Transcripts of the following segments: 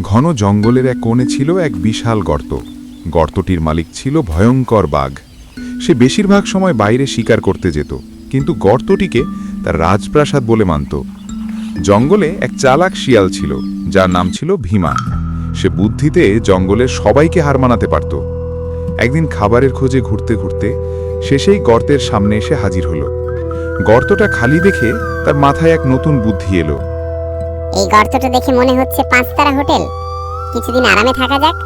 ঘন জঙ্গলের এক কোণে ছিল এক বিশাল গর্ত। গর্তটির মালিক ছিল ভয়ঙ্কর বাঘ। সে বেশিরভাগ সময় বাইরে শিকার করতে যেত, কিন্তু গর্তটিকে তার রাজপ্রাসাদ বলে মানত। জঙ্গলে এক চালাক শিয়াল ছিল, যার নাম ছিল ভীমা। সে বুদ্ধিতে জঙ্গলের সবাইকে হার মানাতে পারত। একদিন খাবারের খোঁজে ঘুরতে ঘুরতে সে সেই গর্তের সামনে এসে হাজির হলো। গর্তটা খালি দেখে তার মাথায় এক নতুন বুদ্ধি এলো। এই গর্তটা দেখে মনে হচ্ছে পাঁচতারা হোটেল। কিছুদিন আরামে থাকা যাক।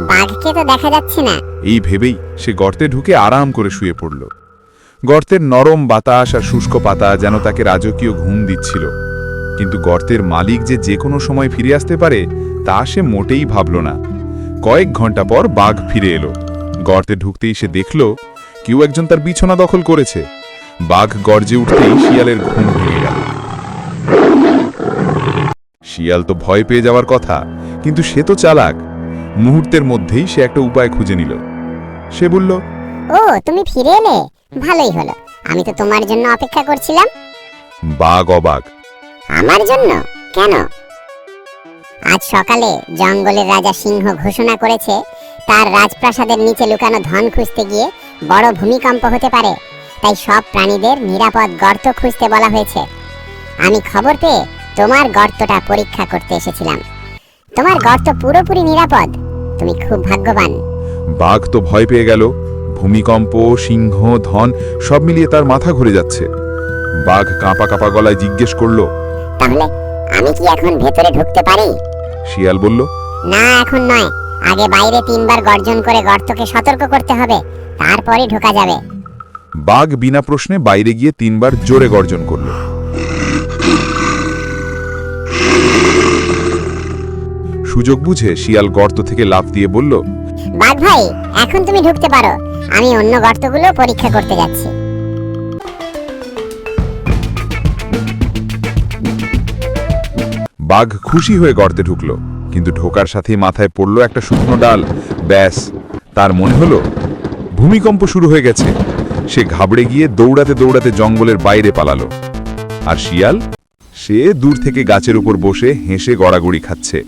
বাঘকে তো দেখা যাচ্ছে না। এই ভেবেই সে গর্তে ঢুকে আরাম করে শুয়ে পড়ল। গর্তের নরম বাতাস আর শুষ্ক পাতা যেন তাকে রাজকীয় ঘুম দিচ্ছিল। কিন্তু গর্তের মালিক যে যে কোনো সময় ফিরে আসতে পারে, তা সে মোটেই ভাবল না। কয়েক ঘণ্টা পর বাঘ ফিরে এলো। গর্তে ঢুকতেই সে দেখল, কেউ একজন তার বিছানা দখল করেছে। বাঘ গর্জে উঠতেই শিয়ালের ঘুম ভেঙে গেল শিয়াল তো ভয় পেয়ে যাওয়ার কথা কিন্তু সে তো চালাক। মুহূর্তের মধ্যেই সে একটা উপায় খুঁজে নিল। সে বলল ও তুমি ফিরে এলে? ভালোই হলো। আমি তো তোমার জন্য অপেক্ষা করছিলাম। বাঘ অবাক। আমার জন্য? কেন? আজ সকালে জঙ্গলের রাজা সিংহ ঘোষণা করেছে তার রাজপ্রাসাদের নিচে লুকানো ধন খুঁজতে গিয়ে বড় ভূমিকম্প হতে পারে। তাই সব প্রাণীদের নিরাপদ গর্ত খুঁজতে বলা হয়েছে। আমি খবর পেয়ে তোমার গর্তটা পরীক্ষা করতে এসেছিলাম। তোমার গর্ত পুরোপুরি নিরাপদ। তুমি খুব ভাগ্যবান। বাঘ তো ভয় পেয়ে গেল। ভূমিকম্প সিংহ ধন সব মিলিয়ে তার মাথা ঘুরে যাচ্ছে। বাঘ কাঁপা কাঁপা গলায় জিজ্ঞেস করল তাহলে আমি কি এখন ভেতরে ঢুকতে পারি? শিয়াল বলল না এখন নয়। আগে বাইরে তিনবার গর্জন করে গর্তকে সতর্ক করতে হবে। তারপরে ঢোকা যাবে। বাঘ বিনা প্রশ্নে বাইরে গিয়ে তিনবার জোরে গর্জন করল। সুযোগ বুঝে শিয়াল গর্ত থেকে লাফ দিয়ে বলল বাঘ ভাই এখন তুমি ঢুকতে পারো। আমি অন্য গর্তগুলো পরীক্ষা করতে যাচ্ছি। বাঘ খুশি হয়ে গর্তে ঢুকলো কিন্তু ঢোকার সাথেই মাথায় পড়ল একটা শুকনো ডাল। ব্যাস তার মনে হলো ভূমিকম্প শুরু হয়ে গেছে। সে ঘাবড়ে গিয়ে দৌড়াতে দৌড়াতে জঙ্গলের বাইরে পালালো। আর শিয়াল সে দূর থেকে গাছের উপর বসে হেসে গড়াগড়ি খাচ্ছে।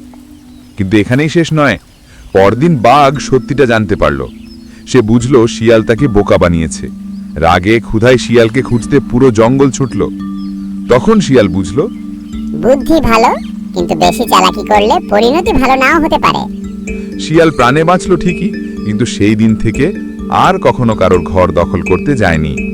কিন্তু এখানেই শেষ নয়। পরদিন বাঘ সত্যিটা জানতে পারল। সে বুঝল শিয়াল তাকে বোকা বানিয়েছে। রাগে ক্ষুধায় শিয়ালকে খুঁজতে পুরো জঙ্গল ছুটল। তখন শিয়াল বুঝল বুদ্ধি ভালো কিন্তু বেশি চালাকি করলে পরিণতি ভালো নাও হতে পারে। শিয়াল প্রাণে বাঁচল ঠিকই কিন্তু সেই দিন থেকে আর কখনো কারোর ঘর দখল করতে যায়নি।